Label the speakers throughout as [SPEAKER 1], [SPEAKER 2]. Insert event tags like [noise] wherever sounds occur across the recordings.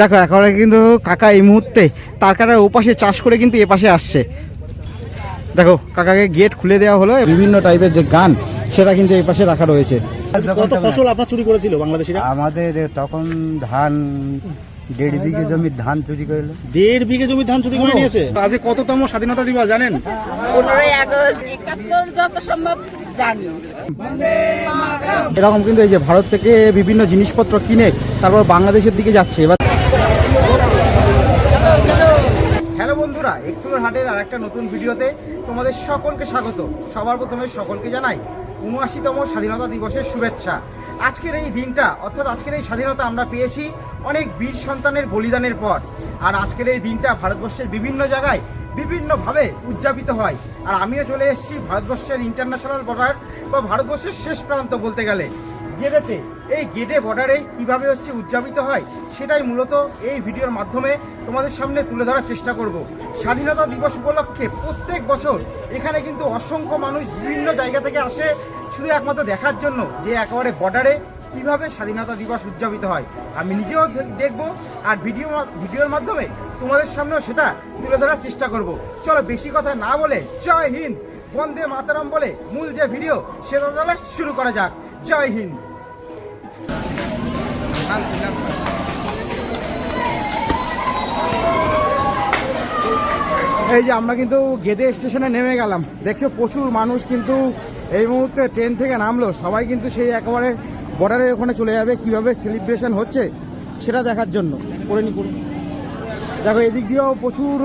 [SPEAKER 1] দেখো একেবারে কিন্তু কাকা এই মুহূর্তে তার কাটার ওপাশে চাষ করে কিন্তু এ পাশে আসছে। দেখো কাকাকে গেট খুলে দেওয়া হলো বিভিন্ন টাইপের যে গান সেটা কিন্তু এই পাশে রাখা রয়েছে।
[SPEAKER 2] কত ফসল আপনার চুরি করেছিল বাংলাদেশিরা?
[SPEAKER 3] আমাদের তখন ধান দেড় বিঘে জমির ধান চুরি করল।
[SPEAKER 2] দেড় বিঘে জমি ধান চুরি করে নিয়েছে?
[SPEAKER 1] আজ কততম স্বাধীনতা দিবস জানেন?
[SPEAKER 4] পনেরোই আগস্ট একাত্তর যত সম্ভব জানি।
[SPEAKER 1] এরকম কিন্তু এই যে ভারত থেকে বিভিন্ন জিনিসপত্র কিনে তারপর বাংলাদেশের দিকে যাচ্ছে। এবার হাটের আর একটা নতুন ভিডিওতে তোমাদের সকলকে স্বাগত। সবার প্রথমে সকলকে জানাই উনআশিতম স্বাধীনতা দিবসের শুভেচ্ছা। আজকের এই দিনটা, অর্থাৎ আজকের এই স্বাধীনতা আমরা পেয়েছি অনেক বীর সন্তানের বলিদানের পর। আর আজকের এই দিনটা ভারতবর্ষের বিভিন্ন জায়গায় বিভিন্নভাবে উদযাপিত হয়। আর আমিও চলে এসেছি ভারতবর্ষের ইন্টারন্যাশনাল বর্ডার বা ভারতবর্ষের শেষ প্রান্ত বলতে গেলে। গেটেতে এই গেটে বর্ডারে কীভাবে হচ্ছে উদযাপিত হয়, সেটাই মূলত এই ভিডিওর মাধ্যমে তোমাদের সামনে তুলে ধরার চেষ্টা করব। স্বাধীনতা দিবস উপলক্ষে প্রত্যেক বছর এখানে কিন্তু অসংখ্য মানুষ বিভিন্ন জায়গা থেকে আসে শুধু একমাত্র দেখার জন্য যে একেবারে বর্ডারে কীভাবে স্বাধীনতা দিবস উদযাপিত হয়। আমি নিজেও দেখব আর ভিডিও ভিডিওর মাধ্যমে তোমাদের সামনেও সেটা তুলে ধরার চেষ্টা করব। চলো বেশি কথা না বলে জয় হিন্দ, বন্দে মাতারাম বলে মূল যে ভিডিও, সেটা তাহলে শুরু করা যাক। জয় হিন্দ। এই যে আমরা কিন্তু গেদে স্টেশনে নেমে গেলাম। দেখছ, প্রচুর মানুষ কিন্তু এই মুহূর্তে ট্রেন থেকে নামলো। সবাই কিন্তু সেই একেবারে বর্ডারে ওখানে চলে যাবে। কীভাবে সেলিব্রেশন হচ্ছে সেটা দেখার জন্য। করে নি করে দেখো, এদিক দিয়েও প্রচুর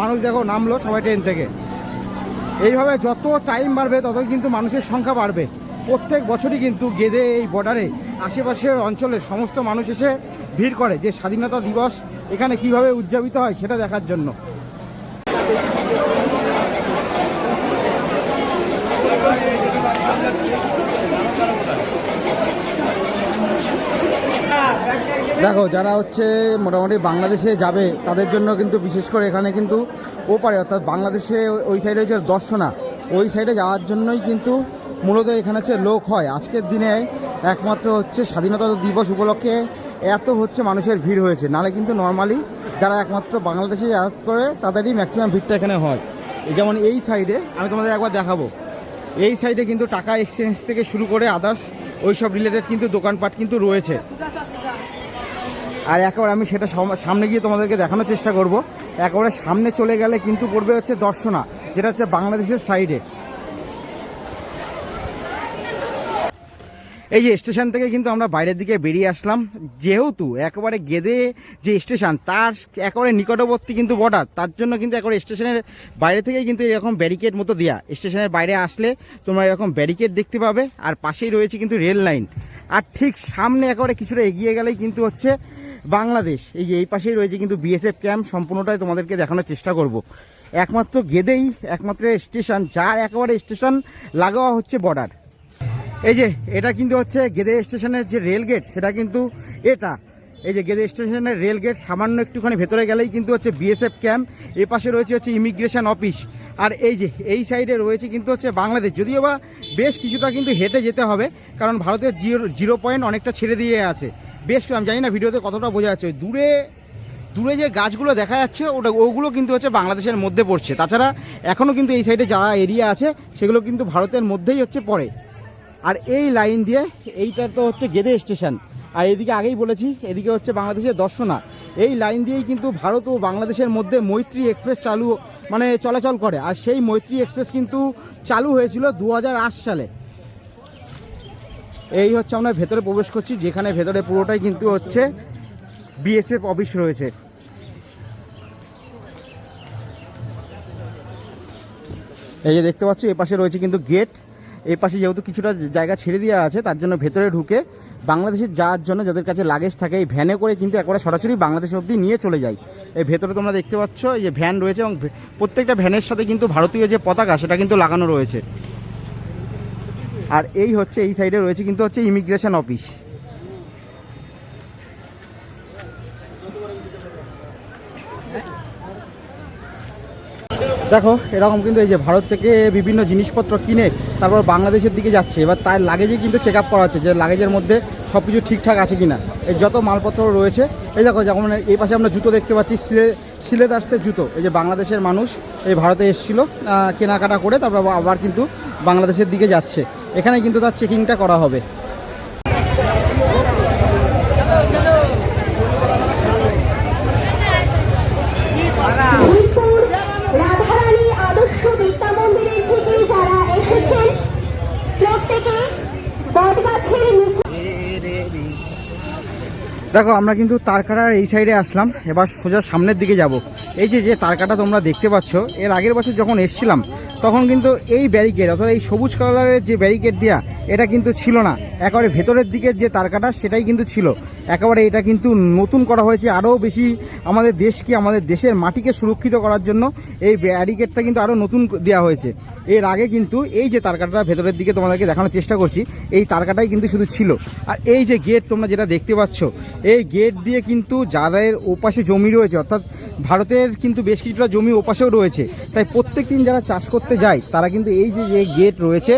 [SPEAKER 1] মানুষ দেখো নামলো সবাই ট্রেন থেকে। এইভাবে যত টাইম বাড়বে তত কিন্তু মানুষের সংখ্যা বাড়বে। প্রত্যেক বছরই কিন্তু গেদে এই বর্ডারে আশেপাশের অঞ্চলের সমস্ত মানুষ এসে ভিড় করে যে স্বাধীনতা দিবস এখানে কীভাবে উদযাপিত হয় সেটা দেখার জন্য। দেখো, যারা হচ্ছে মোটামুটি বাংলাদেশে যাবে, তাদের জন্য কিন্তু বিশেষ করে এখানে কিন্তু ওপারে, অর্থাৎ বাংলাদেশে ওই সাইডে হচ্ছে দর্শনা, ওই সাইডে যাওয়ার জন্যই কিন্তু মূলত এখানে হচ্ছে লোক হয়। আজকের দিনে একমাত্র হচ্ছে স্বাধীনতা দিবস উপলক্ষে এত হচ্ছে মানুষের ভিড় হয়েছে। নালে কিন্তু নর্মালি যারা একমাত্র বাংলাদেশে যাতায়াত করে, তাদেরই ম্যাক্সিমাম ভিড়টা এখানে হয়। যেমন এই সাইডে আমি তোমাদের একবার দেখাবো। এই সাইডে কিন্তু টাকা এক্সচেঞ্জ থেকে শুরু করে আদার্স ওই সব রিলেটেড কিন্তু দোকানপাট কিন্তু রয়েছে। আর একেবারে আমি সেটা সামনে গিয়ে তোমাদেরকে দেখানোর চেষ্টা করব। একেবারে সামনে চলে গেলে কিন্তু পড়বে হচ্ছে দর্শনা, যেটা হচ্ছে বাংলাদেশের সাইডে এই যে স্টেশন থেকে কিন্তু আমরা বাইরের দিকে বেরিয়ে আসলাম। যেহেতু একেবারে গেদে যে স্টেশন, তার একেবারে নিকটবর্তী কিন্তু বর্ডার তার জন্য কিন্তু একেবারে স্টেশনের বাইরে থেকেই কিন্তু এরকম ব্যারিকেড মতো দেওয়া স্টেশনের বাইরে আসলে তোমরা এরকম ব্যারিকেড দেখতে পাবে, আর পাশেই রয়েছে কিন্তু রেল লাইন আর ঠিক সামনে একেবারে কিছুটা এগিয়ে গেলেই কিন্তু হচ্ছে বাংলাদেশ। এই যে এই পাশেই রয়েছে কিন্তু বিএসএফ ক্যাম্প সম্পূর্ণটাই তোমাদেরকে দেখানোর চেষ্টা করব। একমাত্র গেদেই, একমাত্র স্টেশন, যার একেবারে স্টেশন লাগোয়া হচ্ছে বর্ডার এই যে, এটা কিন্তু হচ্ছে গেদে স্টেশনের যে রেল গেট, সেটা কিন্তু এটা। এই যে, গেদে স্টেশনের রেল গেট সামান্য একটুখানি ভেতরে গেলেই কিন্তু হচ্ছে বিএসএফ ক্যাম্প এ পাশে রয়েছে হচ্ছে ইমিগ্রেশন অফিস আর এই যে, এই সাইডে রয়েছে কিন্তু হচ্ছে বাংলাদেশ। যদিও বা বেশ কিছুটা কিন্তু হেঁটে যেতে হবে, কারণ ভারতের জিরো জিরো পয়েন্ট অনেকটা ছেড়ে দিয়ে আছে। বেশ আমি জানি না ভিডিওতে কতটা বোঝা যাচ্ছে। দূরে দূরে যে গাছগুলো দেখা যাচ্ছে, ওটা, ওগুলো কিন্তু হচ্ছে বাংলাদেশের মধ্যে পড়ছে। তাছাড়া এখনও কিন্তু এই সাইডে যা এরিয়া আছে, সেগুলো কিন্তু ভারতের মধ্যেই হচ্ছে পড়ে। আর এই লাইন দিয়ে এইটার তো হচ্ছে গেদে স্টেশন। আর এদিকে আগেই বলেছি, এদিকে হচ্ছে বাংলাদেশের দর্শনা। এই লাইন দিয়েই কিন্তু ভারত ও বাংলাদেশের মধ্যে মৈত্রী এক্সপ্রেস চালু মানে চলাচল করে। আর সেই মৈত্রী এক্সপ্রেস কিন্তু চালু হয়েছিল দু হাজার আট সালে। এই হচ্ছে আমরা ভেতরে প্রবেশ করছি, যেখানে ভেতরে পুরোটাই কিন্তু হচ্ছে বিএসএফ অফিস রয়েছে। এই যে দেখতে পাচ্ছ এ পাশে রয়েছে কিন্তু গেট। এই পাশে যেহেতু কিছুটা জায়গা ছেড়ে দেওয়া আছে, তার জন্য ভেতরে ঢুকে বাংলাদেশে যাওয়ার জন্য যাদের কাছে লাগেজ থাকে, এই ভ্যানে করে কিন্তু একবারে সরাসরি বাংলাদেশ অবধি নিয়ে চলে যায়। এই ভেতরে তোমরা দেখতে পাচ্ছ, এই যে ভ্যান রয়েছে এবং প্রত্যেকটা ভ্যানের সাথে কিন্তু ভারতীয় যে পতাকা, সেটা কিন্তু লাগানো রয়েছে। আর এই হচ্ছে, এই সাইডে রয়েছে কিন্তু হচ্ছে ইমিগ্রেশন অফিস দেখো, এরকম কিন্তু এই যে ভারত থেকে বিভিন্ন জিনিসপত্র কিনে তারপর বাংলাদেশের দিকে যাচ্ছে, এবার তার লাগেজে কিন্তু চেক আপ করা হচ্ছে যে লাগেজের মধ্যে সব কিছু ঠিকঠাক আছে কি না এই যত মালপত্র রয়েছে, এই দেখো, যেমন এই পাশে আমরা জুতো দেখতে পাচ্ছি, সিলে, সিলেদার্সের জুতো। এই যে বাংলাদেশের মানুষ এই ভারতে এসেছিল কেনাকাটা করে, তারপর আবার কিন্তু বাংলাদেশের দিকে যাচ্ছে। এখানে কিন্তু তার চেকিংটা করা হবে। দেখো, আমরা কিন্তু তারকাটার এই সাইডে আসলাম, এবার সোজা সামনের দিকে যাব। এই যে যে তারকাটা তোমরা দেখতে পাচ্ছ, এর আগের বছর যখন এসছিলাম তখন কিন্তু এই ব্যারিকেড অর্থাৎ এই সবুজ কালারের যে ব্যারিকেড দেওয়া এটা কিন্তু ছিল না। একেবারে ভেতরের দিকের যে তারকাটা, সেটাই কিন্তু ছিল। একেবারে এটা কিন্তু নতুন করা হয়েছে আরও বেশি আমাদের দেশকে, আমাদের দেশের মাটিকে সুরক্ষিত করার জন্য। এই ব্যারিকেডটা কিন্তু আরও নতুন দেওয়া হয়েছে। এর আগে কিন্তু এই যে তারকাটা ভেতরের দিকে তোমাদেরকে দেখানোর চেষ্টা করছি, এই তারকাটাই কিন্তু শুধু ছিল। আর এই যে গেট তোমরা যেটা দেখতে পাচ্ছ, এই গেট দিয়ে কিন্তু যাদের ওপাশে জমি রয়েছে, অর্থাৎ ভারতের কিন্তু বেশ কিছুটা জমি ওপাশেও রয়েছে। তাই প্রত্যেক দিন যারা চাষ করতে যায়, তারা কিন্তু এই যে যে গেট রয়েছে,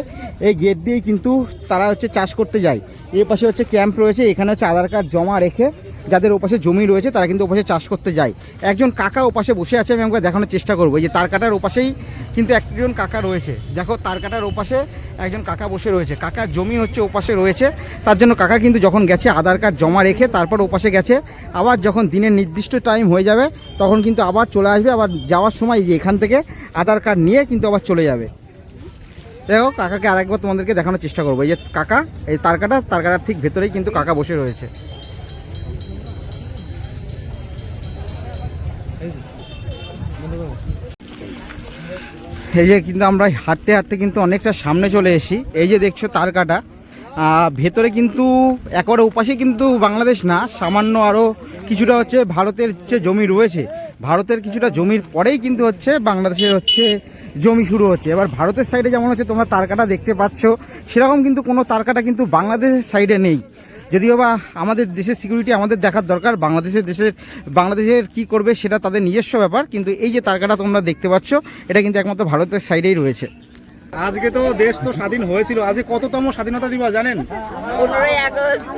[SPEAKER 1] এই গেট দিয়েই কিন্তু তারা হচ্ছে চাষ করতে যায়। এ পাশে হচ্ছে ক্যাম্প রয়েছে, এখানে হচ্ছে আধার কার্ড জমা রেখে যাদের ওপাশে জমি রয়েছে, তারা কিন্তু ওপাশে চাষ করতে যায়। একজন কাকা ওপাশে বসে আছে, আমি আমাকে দেখানোর চেষ্টা করব। যে তার কাটার ওপাশেই কিন্তু একজন কাকা রয়েছে। দেখো, তার কাটার ওপাশে একজন কাকা বসে রয়েছে। কাকার জমি হচ্ছে ওপাশে রয়েছে। তার জন্য কাকা কিন্তু যখন গেছে, আধার কার্ড জমা রেখে তারপর ওপাশে গেছে। আবার যখন দিনের নির্দিষ্ট টাইম হয়ে যাবে, তখন কিন্তু আবার চলে আসবে। আবার যাওয়ার সময় যে এখান থেকে আধার কার্ড নিয়ে কিন্তু আবার চলে যাবে। দেখো, কাকাকে আরেকবার তোমাদেরকে দেখানোর চেষ্টা করব। এই যে কাকা, এই তার কাটা, তার কাটার ঠিক ভেতরেই কিন্তু কাকা বসে রয়েছে। এই যে কিন্তু আমরা হাঁটতে হাঁটতে কিন্তু অনেকটা সামনে চলে এসেছি। এই যে দেখছ তার কাটা ভেতরে কিন্তু একবারে উপাসে কিন্তু বাংলাদেশ না, সামান্য আরও কিছুটা হচ্ছে ভারতের যে জমি রয়েছে, ভারতের কিছুটা জমির পরেই কিন্তু হচ্ছে বাংলাদেশের হচ্ছে জমি শুরু হচ্ছে। এবার ভারতের সাইডে যেমন হচ্ছে তোমরা তারকাটা দেখতে পাচ্ছ, সেরকম কিন্তু কোনো তারকাটা কিন্তু বাংলাদেশের সাইডে নেই। যদিও বা আমাদের দেশের সিকিউরিটি আমাদের দেখার দরকার বাংলাদেশের দেশের বাংলাদেশের কি করবে সেটা তাদের নিজস্ব ব্যাপার কিন্তু এই যে তারকাটা তোমরা দেখতে পাচ্ছ এটা কিন্তু একমাত্র ভারতের সাইডেই রয়েছে।
[SPEAKER 2] আজকে তো দেশ তো স্বাধীন হয়েছিল আজকে কততম স্বাধীনতা দিবস জানেন?
[SPEAKER 4] পনেরোই আগস্ট।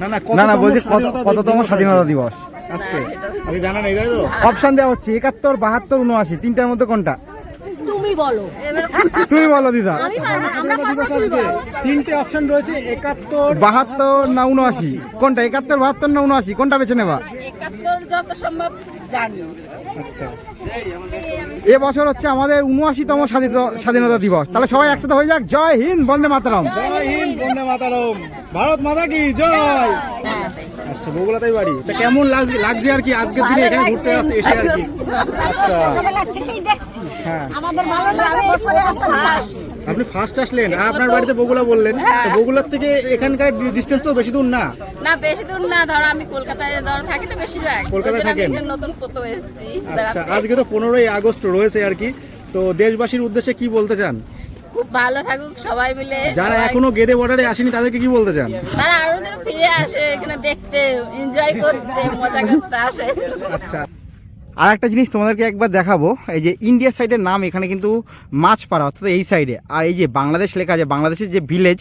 [SPEAKER 2] না না
[SPEAKER 1] না না
[SPEAKER 2] কততম
[SPEAKER 1] বলছি
[SPEAKER 2] স্বাধীনতা
[SPEAKER 1] কততম
[SPEAKER 2] দিবস
[SPEAKER 1] স্বাধীনতা দিবস?
[SPEAKER 2] আজকে। আপনি জানেন এই তাই তো?
[SPEAKER 1] অপশন দেওয়া হচ্ছে একাত্তর বাহাত্তর উনআশি তিনটার মধ্যে কোনটা?
[SPEAKER 5] তুমি বলো।
[SPEAKER 1] তুমি বলো দিদা।
[SPEAKER 2] দিবস আজকে তিনটে অপশন রয়েছে একাত্তর
[SPEAKER 1] বাহাত্তর না উনআশি? কোনটা? একাত্তর বাহাত্তর না উনআশি? কোনটা বেছে নেবা?
[SPEAKER 4] একাত্তর যত সম্ভব জানি।
[SPEAKER 2] আচ্ছা।
[SPEAKER 1] এ বছর হচ্ছে আমাদের উনআশিতম স্বাধীনতা স্বাধীনতা দিবস। তাহলে সবাই একসাথে হয়ে যাক। জয় হিন্দ বন্দে মাতারম।
[SPEAKER 2] জয় হিন্দ বন্দে মাতারম। ভারত মাতা কি? জয়। আচ্ছা বগুলাতেই বাড়ি। তা কেমন লাগছে লাগছে আর কি? আজকের দিনে এখানে ঘুরতে আসে এসে আর কি? আচ্ছা। হ্যাঁ।
[SPEAKER 5] আমাদের ভালো লাগে বছরে একটা আসি।
[SPEAKER 2] আপনি ফার্স্ট আসলেন আপনার বাড়িতে বগুলা বললেন। তো বগুড়ার থেকে এখানকার ডিস্টেন্স তো বেশি দূর না?
[SPEAKER 4] না বেশি দূর না ধরো আমি কলকাতায় ধরো থাকি তো বেশিরভাগ।
[SPEAKER 2] কলকাতায় থাকেন?
[SPEAKER 4] নতুন প্রথম এসেছি
[SPEAKER 2] আচ্ছা আজকে তো পনেরোই আগস্ট রয়েছে আর কি। তো দেশবাসীর উদ্দেশ্যে কি বলতে চান?
[SPEAKER 4] খুব ভালো থাকুক সবাই মিলে।
[SPEAKER 2] যারা এখনও গেদে বর্ডারে আসেনি তাদেরকে কি বলতে চান?
[SPEAKER 4] তারা আরও যেন ফিরে আসে এখানে দেখতে এনজয় করতে মজা করতে আসে।
[SPEAKER 2] আচ্ছা।
[SPEAKER 1] আর একটা জিনিস তোমাদেরকে একবার দেখাবো, এই যে ইন্ডিয়ার সাইডের নাম এখানে কিন্তু মাছপাড়া অর্থাৎ এই সাইডে আর এই যে বাংলাদেশ লেখা আছে, বাংলাদেশের যে ভিলেজ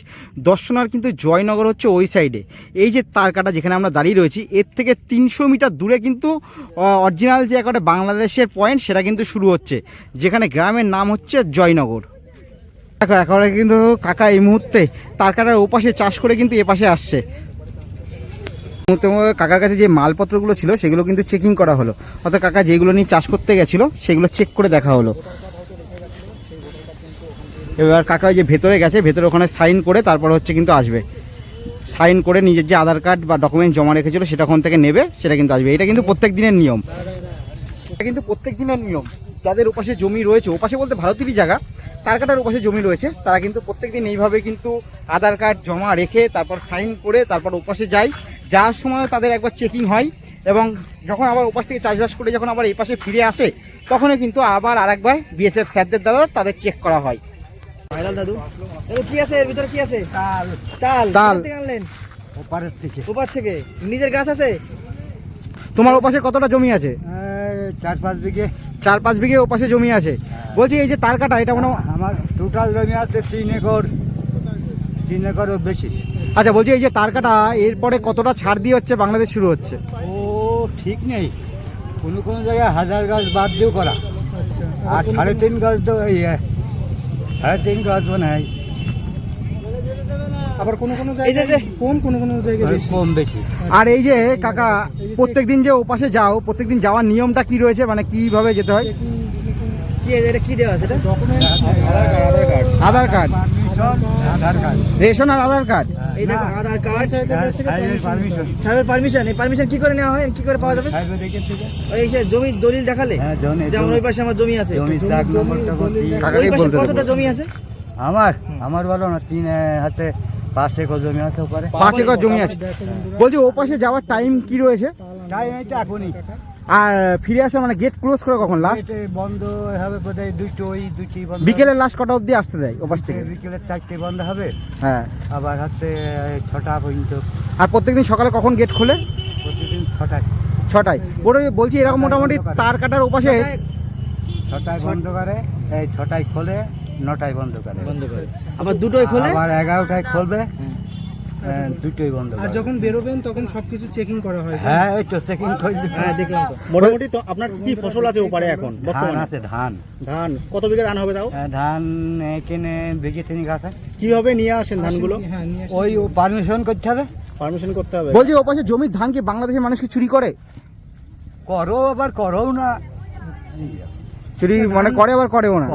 [SPEAKER 1] দর্শনার কিন্তু জয়নগর হচ্ছে ওই সাইডে এই যে তারকাটা যেখানে আমরা দাঁড়িয়ে রয়েছি, এর থেকে তিনশো মিটার দূরে কিন্তু অরিজিনাল যে একটা বাংলাদেশের পয়েন্ট সেটা কিন্তু শুরু হচ্ছে, যেখানে গ্রামের নাম হচ্ছে জয়নগর। দেখো, একেবারে কিন্তু কাকা এই মুহূর্তে তারকাটার ওপাশে চাষ করে কিন্তু এপাশে আসছে। মুহূর্তে কাকার কাছে যে মালপত্রগুলো ছিল, সেগুলো কিন্তু চেকিং করা হলো। অর্থাৎ কাকা যেগুলো নিয়ে চাষ করতে গেছিল, সেগুলো চেক করে দেখা হলো। এবার কাকা যে ভেতরে গেছে, ভেতরে ওখানে সাইন করে তারপর হচ্ছে কিন্তু আসবে। সাইন করে নিজের যে আধার কার্ড বা ডকুমেন্ট জমা রেখেছিল, সেটা ওখান থেকে নেবে, সেটা কিন্তু আসবে। এটা কিন্তু প্রত্যেক দিনের নিয়ম। এটা কিন্তু প্রত্যেক দিনের নিয়ম। যাদের ওপাশে জমি রয়েছে, ওপাশে বলতে ভারতেরই জায়গা, তার কাটার ওপাশে জমি রয়েছে, তারা কিন্তু প্রত্যেক দিন এইভাবে কিন্তু আধার কার্ড জমা রেখে, তারপর সাইন করে, তারপর ওপাশে যায়। যাওয়ার সময় তাদের একবার চেকিং হয় এবং যখন আবার ওপাশ থেকে চাষবাস করে যখন আবার এই পাশে ফিরে আসে তখনই কিন্তু আবার আরেকবার বিএসএফ স্যারদের দ্বারা তাদের চেক করা হয়।
[SPEAKER 6] ভাইরাল দাদু দাদু কি আছে? এর ভিতরে কি আছে? তাল। তাল।
[SPEAKER 1] তাল।
[SPEAKER 6] আনলেন?
[SPEAKER 3] ওপারের থেকে।
[SPEAKER 6] থেকে। নিজের গাছ আছে?
[SPEAKER 1] তোমার ওপাশে কতটা জমি আছে?
[SPEAKER 3] চার পাঁচ বিঘে।
[SPEAKER 1] চার পাঁচ বিঘে ওপাশে জমি আছে। বলছি এই যে তার কাটা এটা মনে
[SPEAKER 3] আমার টোটাল জমি আছে তিন একর। তিন একরও বেশি।
[SPEAKER 1] আচ্ছা বলছি এই যে তারকাটা এরপরে কতটা ছাড় দিয়ে হচ্ছে বাংলাদেশ শুরু হচ্ছে?
[SPEAKER 3] ও ঠিক নেই। কোনো কোনো জায়গায় হাজার গাছ বাদ দিয়েও করা। আর সাড়ে তিন গাছ তো এই সাড়ে তিন গাছ মনে হয়।
[SPEAKER 2] আবার কোনো কোনো
[SPEAKER 6] এই যে যে।
[SPEAKER 2] কোন কোনো কোনো জায়গায়
[SPEAKER 3] কম বেশি?
[SPEAKER 1] আর এই যে কাকা প্রত্যেকদিন যে ওপাশে যাও প্রত্যেকদিন যাওয়ার নিয়মটা কি রয়েছে? মানে কীভাবে যেতে হয়?
[SPEAKER 6] কি আছে এটা কি দেওয়া আছে এটা?
[SPEAKER 1] Aadhaar card.
[SPEAKER 3] Aadhaar card.
[SPEAKER 1] Ration আর আধার কার্ড?
[SPEAKER 6] এই দেখো আধার কার্ড
[SPEAKER 3] পারমিশন
[SPEAKER 6] সাহেবের পারমিশন এই পারমিশন কি করে নেওয়া হয়? কি করে পাওয়া যাবে? ওই সে জমি দলিল দেখালে
[SPEAKER 3] হ্যাঁ
[SPEAKER 6] যেমন ওই পাশে আমার জমি আছে।
[SPEAKER 3] জমি দাগ নম্বরটা ভর্তি।
[SPEAKER 1] কাকাকে
[SPEAKER 6] ওই পাশে কতটা জমি আছে?
[SPEAKER 3] আমার? আমার বলো না তিন হাতে পাঁচ একর জমি আছে ওপারে।
[SPEAKER 1] পাঁচ একর জমি আছে। বলছি ওপাশে যাওয়ার টাইম কি রয়েছে?
[SPEAKER 3] টাইম এইটা এখনই।
[SPEAKER 1] আর ফিরে আসা মানে গেট ক্লোজ করে কখন? লাস্ট
[SPEAKER 3] বন্ধ হবে বোধহয় দুটোই দুটি বন্ধ
[SPEAKER 1] বিকেলে লাস্ট কটা অবধি আসতে দেয় ওপাশ থেকে?
[SPEAKER 3] বিকেলের চারটে বন্ধ হবে।
[SPEAKER 1] হ্যাঁ।
[SPEAKER 3] আবার হচ্ছে ছটা পর্যন্ত।
[SPEAKER 1] আর প্রত্যেকদিন সকালে কখন গেট খোলে?
[SPEAKER 3] প্রতিদিন ছটায়।
[SPEAKER 1] ছটায়। ওটা বলছি এরকম মোটামুটি তার কাটার ওপাশে
[SPEAKER 3] ছটায় বন্ধ করে এই ছটায় খোলে নটায় বন্ধ করে।
[SPEAKER 6] বন্ধ করে আবার দুটোই খোলে?
[SPEAKER 3] আবার এগারোটায় খুলবে। হ্যাঁ, দুটোই বন্ধ
[SPEAKER 2] আর যখন বেরোবেন তখন সবকিছু চেকিং করা হয়।
[SPEAKER 3] হ্যাঁ এই তো চেকিং করবে
[SPEAKER 6] হ্যাঁ দেখলাম তো।
[SPEAKER 2] মোটামুটি তো আপনার কি ফসল আছে ওপারে এখন বর্তমানে?
[SPEAKER 3] আছে ধান।
[SPEAKER 2] ধান কত বিঘা ধান হবে তাও?
[SPEAKER 3] হ্যাঁ, ধান এখানে বিঘে তিনিক আছে।
[SPEAKER 2] কীভাবে নিয়ে আসেন ধানগুলো?
[SPEAKER 6] হ্যাঁ,
[SPEAKER 3] ওই পারমিশন করতে হবে।
[SPEAKER 2] পারমিশন করতে হবে।
[SPEAKER 1] বলছি ওপাশে জমির ধান কি বাংলাদেশের মানুষ কি চুরি করে?
[SPEAKER 3] করো আবার করো না।
[SPEAKER 1] চুরি মানে করে আবার করেও না।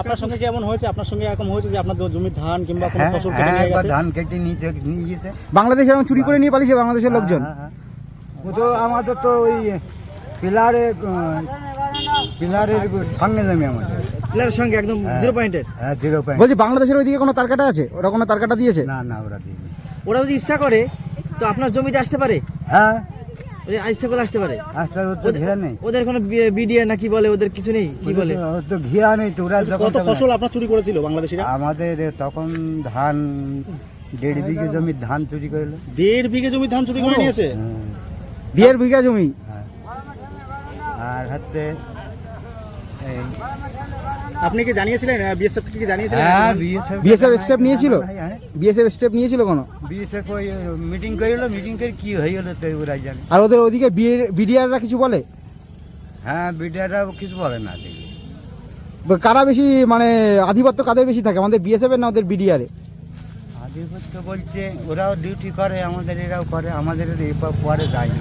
[SPEAKER 2] আপনার সঙ্গে কি এমন হয়েছে আপনার সঙ্গে এরকম হয়েছে যে আপনার জমির ধান কিংবা কোনো
[SPEAKER 3] হ্যাঁ
[SPEAKER 2] ফসল কেটে
[SPEAKER 3] হ্যাঁ
[SPEAKER 2] নিয়ে গেছে?
[SPEAKER 3] ধান কেটে নিয়ে গেছে।
[SPEAKER 1] বাংলাদেশ এরকম চুরি করে নিয়ে পালিয়েছে বাংলাদেশের লোকজন?
[SPEAKER 3] হ্যাঁ, হ্যাঁ। ও তো আমাদের তো ওই পিলারে পিলারের সঙ্গে জমি আমাদের।
[SPEAKER 6] প্লেয়ারের সঙ্গে একদম জিরো পয়েন্টের
[SPEAKER 3] হ্যাঁ জিরো পয়েন্ট
[SPEAKER 1] বলছি বাংলাদেশের ওইদিকে কোনো তারকাটা আছে? ওরা কোনো তারকাটা দিয়েছে?
[SPEAKER 3] না না ওরা দিইনি।
[SPEAKER 6] ওরা যদি ইচ্ছা করে তো আপনার জমিতে আসতে পারে?
[SPEAKER 3] হ্যাঁ।
[SPEAKER 6] ওই ইচ্ছা আসতে পারে।
[SPEAKER 3] আজকাল ওর তো ঘেরা নেই।
[SPEAKER 6] ওদের কোনো বিডিএ না কি বলে ওদের কিছু নেই? কি বলে?
[SPEAKER 3] তো ঘেরা নেই তো ওরা
[SPEAKER 2] কত ফসল আপনার চুরি করেছিল বাংলাদেশিরা?
[SPEAKER 3] আমাদের তখন ধান দেড় বিঘে জমির ধান চুরি করল।
[SPEAKER 2] দেড় বিঘে জমির ধান চুরি করে নিয়েছে?
[SPEAKER 3] হ্যাঁ,
[SPEAKER 1] দেড় বিঘা জমি।
[SPEAKER 3] হ্যাঁ। আর হচ্ছে এই
[SPEAKER 2] আপনি কি জানিয়েছিলেন বিএসএফ কি জানিয়েছিলেন?
[SPEAKER 3] হ্যাঁ বিএসএফ
[SPEAKER 1] step নিয়েছিল?
[SPEAKER 3] হ্যাঁ
[SPEAKER 1] বিএসএফ স্টেপ নিয়েছিল কোনো?
[SPEAKER 3] বিএসএফ ওই মিটিং করিল মিটিং করে কি হয়ে গেল তো ওরাই জানে।
[SPEAKER 1] আর ওদের ওইদিকে বিডিআররা কিছু বলে?
[SPEAKER 3] হ্যাঁ বিডিআররা কিছু বলে না
[SPEAKER 1] কারা বেশি মানে আধিপত্য কাদের বেশি থাকে? আমাদের বিএসএফ এর না ওদের বিডিআর
[SPEAKER 3] আধিপত্য বলছে ওরাও ডিউটি করে আমাদের এরাও করে আমাদের পরে যায় না।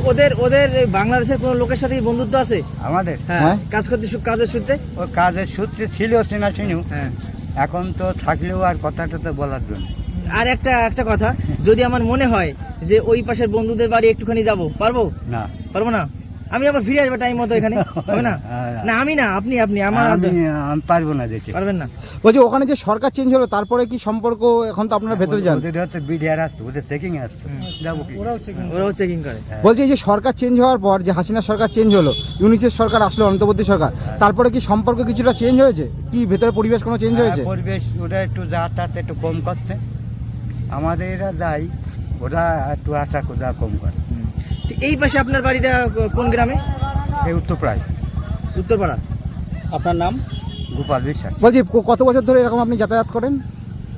[SPEAKER 6] ওদের ওদের বাংলাদেশের কোনো লোকের সাথে বন্ধুত্ব আছে?
[SPEAKER 3] আমাদের?
[SPEAKER 6] হ্যাঁ
[SPEAKER 1] হ্যাঁ।
[SPEAKER 6] কাজ করতে কাজের সূত্রে?
[SPEAKER 3] ও কাজের সূত্রে ছিল চেনা চিনিও
[SPEAKER 6] হ্যাঁ।
[SPEAKER 3] এখন তো থাকলেও আর কথাটা তো বলার জন্য।
[SPEAKER 6] আর একটা একটা কথা যদি আমার মনে হয় যে ওই পাশের বন্ধুদের বাড়ি একটুখানি যাব পারব?
[SPEAKER 3] না।
[SPEAKER 6] পারব না? আমি আবার ফিরে আসব টাইম মতো এখানে হবে না? [laughs]
[SPEAKER 3] হ্যাঁ।
[SPEAKER 6] না আমি না আপনি আপনি আমার
[SPEAKER 3] আমি পারব না যেতে
[SPEAKER 6] পারবেন না।
[SPEAKER 1] বলছি ওখানে যে সরকার চেঞ্জ হলো তারপরে কি সম্পর্ক এখন তো আপনারা ভেতরে যান?
[SPEAKER 3] ওদের হচ্ছে বিডিআর আসতো ওদের চেকিং আসতো যাব কি?
[SPEAKER 6] ওরাও চেকিং ওরাও চেকিং করে।
[SPEAKER 1] বলছি এই যে সরকার চেঞ্জ হওয়ার পর যে হাসিনা সরকার চেঞ্জ হলো ইউনিসেফ সরকার আসলো অন্তর্বর্তী সরকার তারপরে কি সম্পর্ক কিছুটা চেঞ্জ হয়েছে? কি ভেতরে পরিবেশ কোনো চেঞ্জ হয়েছে?
[SPEAKER 3] হ্যাঁ, পরিবেশ ওরা একটু যাতায়াত একটু কম করছে। আমাদের এরা যাই ওরা একটু আশা যা কম করে।
[SPEAKER 6] এই পাশে আপনার বাড়িটা কোন গ্রামে?
[SPEAKER 3] এই উত্তরপ্রায়
[SPEAKER 6] উত্তরপাড়া।
[SPEAKER 2] আপনার নাম?
[SPEAKER 3] গোপাল বিশ্বাস।
[SPEAKER 1] বলছি ক- কত বছর ধরে এরকম আপনি যাতায়াত করেন?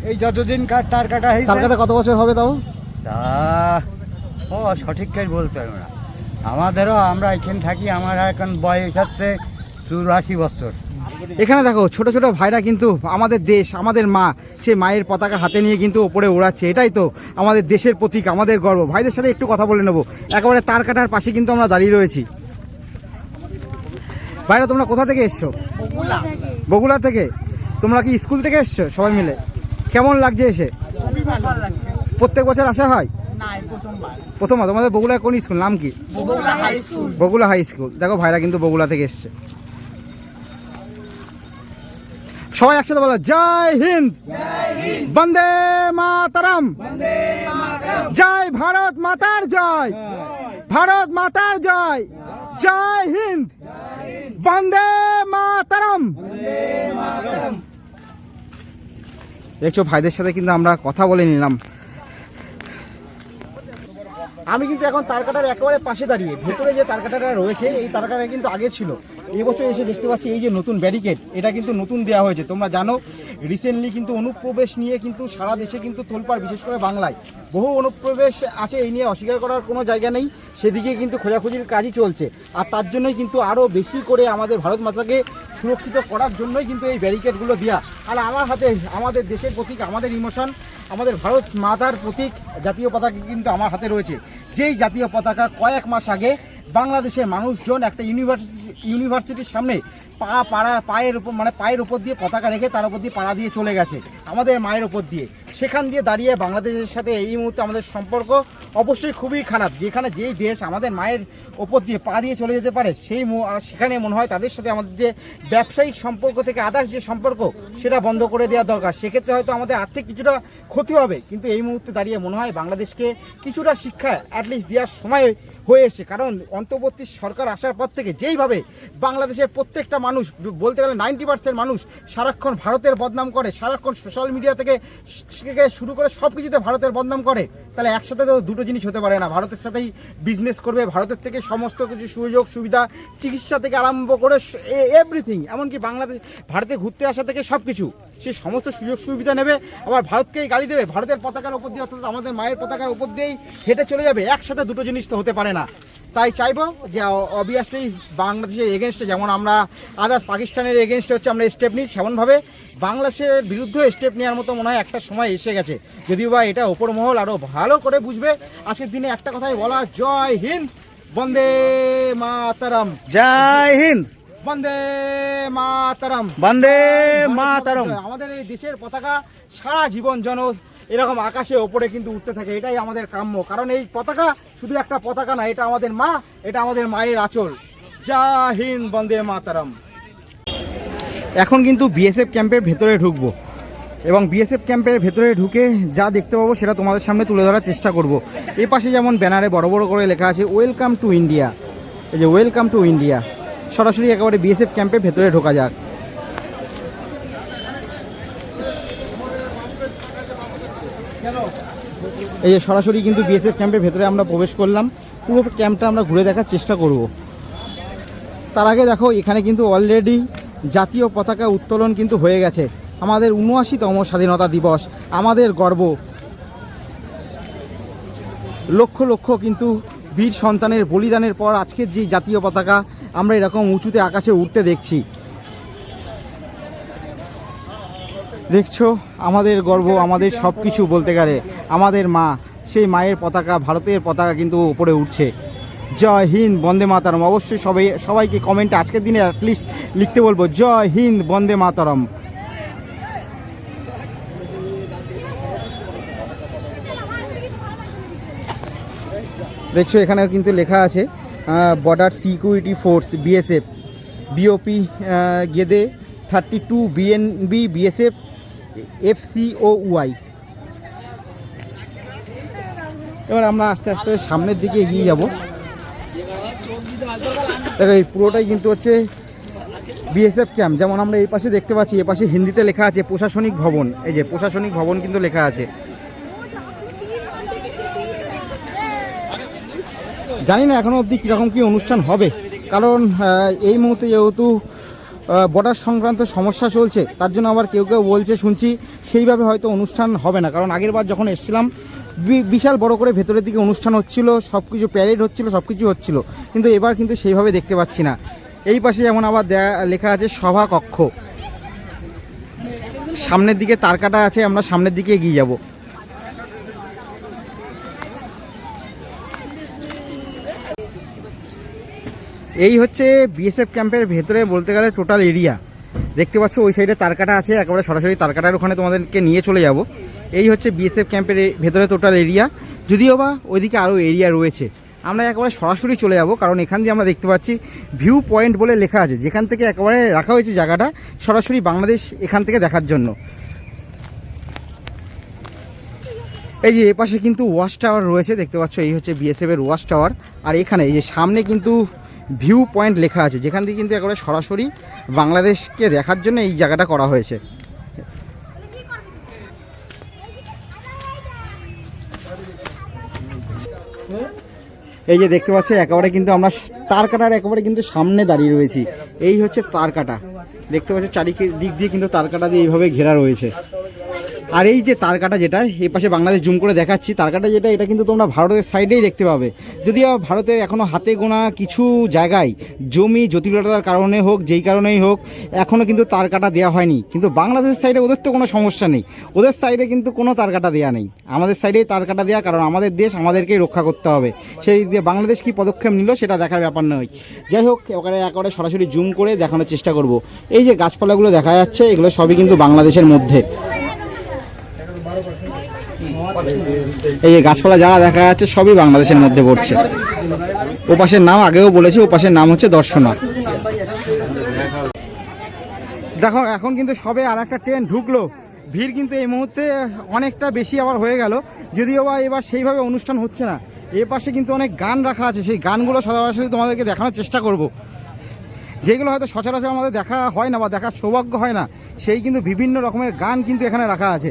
[SPEAKER 3] এই যতদিন কার তার কাটা
[SPEAKER 1] তার কাটা কত বছর হবে তাও?
[SPEAKER 3] তা ও সঠিক কাজ বলতে পারব না। আমাদেরও আমরা এখানে থাকি আমার এখন বয়স হচ্ছে চুরাশি বছর।
[SPEAKER 1] এখানে দেখো ছোট ছোট ভাইরা কিন্তু আমাদের দেশ আমাদের মা সে মায়ের পতাকা হাতে নিয়ে কিন্তু ওপরে ওড়াচ্ছে এটাই তো আমাদের দেশের প্রতীক আমাদের গর্ব। ভাইদের সাথে একটু কথা বলে নেব। একেবারে তার কাটার পাশে কিন্তু আমরা দাঁড়িয়ে রয়েছি। ভাইরা তোমরা কোথা থেকে এসছো? বগুলা থেকে। তোমরা কি স্কুল থেকে এসছো সবাই মিলে? কেমন লাগছে এসে? প্রত্যেক বছর আসা হয়? প্রথমবার। তোমাদের বগুড়ায় কোন স্কুল? নাম কি? Bagula high school. দেখো ভাইরা কিন্তু বগুলা থেকে এসছে। সবাই একসাথে বলো, জয় হিন্দ। বন্দে মাতারাম। জয় ভারত মাতার জয়। ভারত মাতার জয়। জয় হিন্দ। বন্দে মাতারাম। দেখছ, ভাইদের সাথে কিন্তু আমরা কথা বলে নিলাম। আমি কিন্তু এখন তারকাটার একেবারে পাশে দাঁড়িয়ে, ভেতরে যে তারকাটাটা রয়েছে, এই তারকাটা কিন্তু আগে ছিল। এই বছর এসে দেখতে পাচ্ছি এই যে নতুন ব্যারিকেড, এটা কিন্তু নতুন দেওয়া হয়েছে। তোমরা জানো রিসেন্টলি কিন্তু অনুপ্রবেশ নিয়ে কিন্তু সারা দেশে কিন্তু তোলপাড়, বিশেষ করে বাংলায়। বহু অনুপ্রবেশ আছে এই নিয়ে অস্বীকার করার কোনো জায়গা নেই, সেদিকে কিন্তু খোঁজাখুঁজির কাজই চলছে। আর তার জন্যই কিন্তু আরও বেশি করে আমাদের ভারত মাতাকে সুরক্ষিত করার জন্যই কিন্তু এই ব্যারিকেডগুলো দেওয়া আর আমার হাতে, আমাদের দেশের প্রতীক, আমাদের ইমোশন, আমাদের ভারত মাতার প্রতীক জাতীয় পতাকা কিন্তু আমার হাতে রয়েছে। যেই জাতীয় পতাকা কয়েক মাস আগে বাংলাদেশের মানুষজন একটা ইউনিভার্সিটি ইউনিভার্সিটির সামনে পা পাড়া, পায়ের উপর মানে পায়ের উপর দিয়ে পতাকা রেখে তার উপর দিয়ে পাড়া দিয়ে চলে গেছে, আমাদের মায়ের উপর দিয়ে। সেখান দিয়ে দাঁড়িয়ে বাংলাদেশের সাথে এই মুহূর্তে আমাদের সম্পর্ক অবশ্যই খুবই খারাপ। যেখানে যেই দেশ আমাদের মায়ের ওপর দিয়ে পা দিয়ে চলে যেতে পারে, সেই সেখানে মনে হয় তাদের সাথে আমাদের যে ব্যবসায়িক সম্পর্ক থেকে আদার্স যে সম্পর্ক, সেটা বন্ধ করে দেওয়া দরকার। সেক্ষেত্রে হয়তো আমাদের আর্থিক কিছুটা ক্ষতি হবে, কিন্তু এই মুহূর্তে দাঁড়িয়ে মনে হয় বাংলাদেশকে কিছুটা শিক্ষা অ্যাটলিস্ট দেওয়ার সময় হয়ে এসে কারণ অন্তর্বর্তী সরকার আসার পর থেকে যেইভাবে বাংলাদেশের প্রত্যেকটা মানুষ, বলতে গেলে নাইনটি পার্সেন্ট মানুষ সারাক্ষণ ভারতের বদনাম করে, সারাক্ষণ সোশ্যাল মিডিয়া থেকে শুরু করে সব কিছুতে ভারতের বদনাম করে। তাহলে একসাথে তো দুটো জিনিস হতে পারে না। ভারতের সাথেই বিজনেস করবে, ভারতের থেকে সমস্ত কিছু সুযোগ, সুবিধা, চিকিৎসা থেকে আরম্ভ করে এভরিথিং এমনকি বাংলাদেশ, ভারতে ঘুরতে আসা থেকে সব কিছু সে সমস্ত সুযোগ সুবিধা নেবে, আবার ভারতকেই গালি দেবে। ভারতের পতাকার উপর দিয়ে, অর্থাৎ আমাদের মায়ের পতাকার উপর দিয়েই হেঁটে চলে যাবে। একসাথে দুটো জিনিস তো হতে পারে না। তাই চাইব যে অবভিয়াসলি বাংলাদেশের এগেনস্টে যেমন আমরা আদার্স পাকিস্তানের এগেনস্টে হচ্ছে আমরা স্টেপ নিই সেমনভাবে বাংলাদেশের বিরুদ্ধে স্টেপ নেওয়ার মতো মনে হয় একটা সময় এসে গেছে। যদিও বা এটা ওপর মহল আরও ভালো করে বুঝবে। আজকের দিনে একটা কথাই বলা জয় হিন্দ বন্দে মাতারাম।
[SPEAKER 2] জয় হিন্দ।
[SPEAKER 1] বন্দে মাতারাম।
[SPEAKER 2] বন্দে মাতারম।
[SPEAKER 1] আমাদের এই দেশের পতাকা সারা জীবন যেন এরকম আকাশে ওপরে কিন্তু উঠতে থাকে, এটাই আমাদের কাম্য। কারণ এই পতাকা শুধু একটা পতাকা না, এটা আমাদের মা, এটা আমাদের মায়ের আঁচল। জা হিন্দ, বন্দে মাতারাম। এখন কিন্তু বিএসএফ ক্যাম্পের ভেতরে ঢুকবো। এবং বিএসএফ ক্যাম্পের ভেতরে ঢুকে যা দেখতে পাবো সেটা তোমাদের সামনে তুলে ধরার চেষ্টা করব। এ পাশে যেমন ব্যানারে বড় বড় করে লেখা আছে ওয়েলকাম টু ইন্ডিয়া এই যে ওয়েলকাম টু ইন্ডিয়া সরাসরি একেবারে বিএসএফ ক্যাম্পের ভেতরে ঢোকা যাক। এই যে সরাসরি কিন্তু বিএসএফ ক্যাম্পের ভেতরে আমরা প্রবেশ করলাম। পুরো ক্যাম্পটা আমরা ঘুরে দেখার চেষ্টা করব। তার আগে দেখো, এখানে কিন্তু অলরেডি জাতীয় পতাকা উত্তোলন কিন্তু হয়ে গেছে। আমাদের উনআশিতম স্বাধীনতা দিবস, আমাদের গর্ব। লক্ষ লক্ষ কিন্তু বীর সন্তানের বলিদানের পর আজকের যে জাতীয় পতাকা, আমরা এরকম উঁচুতে আকাশে উঠতে দেখছি। দেখছ? আমাদের গর্ব, আমাদের সব কিছু বলতে গেলে আমাদের মা, সেই মায়ের পতাকা, ভারতের পতাকা কিন্তু উপরে উঠছে। জয় হিন্দ, বন্দে মাতারম। অবশ্যই সবাই, সবাইকে কমেন্টে আজকের দিনে অ্যাটলিস্ট লিখতে বলব, জয় হিন্দ, বন্দে মাতারম। দেখছ এখানে কিন্তু লেখা আছে border security force BSF BOP Gede thirty two BNB BSF FCO Y এবার আমরা আস্তে আস্তে সামনের দিকে এগিয়ে যাব। দেখো, এই পুরোটাই কিন্তু হচ্ছে বিএসএফ ক্যাম্প। যেমন আমরা এই পাশে দেখতে পাচ্ছি, এ পাশে হিন্দিতে লেখা আছে প্রশাসনিক ভবন। এই যে প্রশাসনিক ভবন কিন্তু লেখা আছে। জানি না এখনও অবধি কীরকম কী অনুষ্ঠান হবে। কারণ এই মুহূর্তে যেহেতু বর্ডার সংক্রান্ত সমস্যা চলছে, তার জন্য আবার কেউ কেউ বলছে, শুনছি সেইভাবে হয়তো অনুষ্ঠান হবে না। কারণ আগের বার যখন এসেছিলাম বিশাল বড় করে ভেতরের দিকে অনুষ্ঠান হচ্ছিল সব কিছু প্যারেড হচ্ছিল সব কিছু হচ্ছিল। কিন্তু এবার কিন্তু সেইভাবে দেখতে পাচ্ছি না। এই পাশে যেমন আবার লেখা আছে সভা কক্ষ। সামনের দিকে তার কাটা আছে, আমরা সামনের দিকে এগিয়ে যাব। এই হচ্ছে বিএসএফ ক্যাম্পের ভেতরে বলতে গেলে টোটাল এরিয়া দেখতে পাচ্ছ, ওই সাইডে তারকাটা আছে, একেবারে সরাসরি তারকাটার ওখানে তোমাদেরকে নিয়ে চলে যাব। এই হচ্ছে বিএসএফ ক্যাম্পের ভেতরে টোটাল এরিয়া যদিও বা ওইদিকে আরও এরিয়া রয়েছে। আমরা একেবারে সরাসরি চলে যাব, কারণ এখান দিয়ে আমরা দেখতে পাচ্ছি ভিউ পয়েন্ট বলে লেখা আছে। যেখান থেকে একেবারে রাখা হয়েছে জায়গাটা, সরাসরি বাংলাদেশ এখান থেকে দেখার জন্য। এই যে এপাশে কিন্তু ওয়াচ টাওয়ার রয়েছে, দেখতে পাচ্ছ, এই হচ্ছে বিএসএফ এর ওয়াশ টাওয়ার আর এখানে এই যে সামনে কিন্তু ভিউ পয়েন্ট লেখা আছে, যেখান থেকে কিন্তু একেবারে সরাসরি বাংলাদেশকে দেখার জন্য এই জায়গাটা করা হয়েছে। এই যে দেখতে পাচ্ছ, একেবারে কিন্তু আমরা তার কাটার একেবারে কিন্তু সামনে দাঁড়িয়ে রয়েছি। এই হচ্ছে তার কাটা দেখতে পাচ্ছ, চারিদিক দিক দিয়ে কিন্তু তার কাটা দিয়ে এইভাবে ঘেরা রয়েছে। আর এই যে তারকাটা যেটা, এই পাশে বাংলাদেশ জুম করে দেখাচ্ছি, তারকাটা যেটা, এটা কিন্তু তোমরা ভারতের সাইডেই দেখতে পাবে। যদিও ভারতের এখনও হাতে গোনা কিছু জায়গায় জমি জটিলতার কারণে হোক, যেই কারণেই হোক এখনও কিন্তু তার কাটা দেওয়া হয়নি। কিন্তু বাংলাদেশের সাইডে ওদের তো কোনো সমস্যা নেই। ওদের সাইডে কিন্তু কোনো তার কাটা দেওয়া নেই। আমাদের সাইডেই তার কাটা দেওয়া কারণ আমাদের দেশ আমাদেরকেই রক্ষা করতে হবে। সেই দিয়ে বাংলাদেশ কী পদক্ষেপ নিল, সেটা দেখার ব্যাপার নয়। যাই হোক এবারে একেবারে সরাসরি জুম করে দেখানোর চেষ্টা করব। এই যে গাছপালাগুলো দেখা যাচ্ছে, এগুলো সবই কিন্তু বাংলাদেশের মধ্যে। এই যে গাছপালা যারা দেখা যাচ্ছে, সবই বাংলাদেশের মধ্যে পড়ছে। ওপাশের নাম আগেও বলেছি, ওপাশের নাম হচ্ছে দর্শনা। দেখো, এখন কিন্তু সবে আর একটা ট্রেন ঢুকলো। ভিড় কিন্তু এই মুহূর্তে অনেকটা বেশি আবার হয়ে গেল। যদিও বা এবার সেইভাবে অনুষ্ঠান হচ্ছে না, এ পাশে কিন্তু অনেক গান রাখা আছে। সেই গানগুলো সরাসরি তোমাদেরকে দেখানোর চেষ্টা করব। যেগুলো হয়তো সচরাচর আমাদের দেখা হয় না বা দেখার সৌভাগ্য হয় না, সেই কিন্তু বিভিন্ন রকমের গান কিন্তু এখানে রাখা আছে।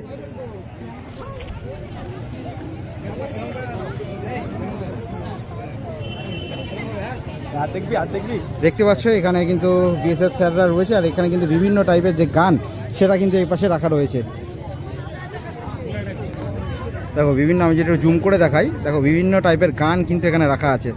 [SPEAKER 1] দেখতে পাচ্ছ এখানে কিন্তু বিএসএফ স্যাররা রয়েছে আর এখানে কিন্তু বিভিন্ন টাইপের যে গান সেটা কিন্তু এই পাশে রাখা রয়েছে। দেখো বিভিন্ন আমি যেটা জুম করে দেখাই দেখো বিভিন্ন টাইপের গান কিন্তু এখানে রাখা আছে?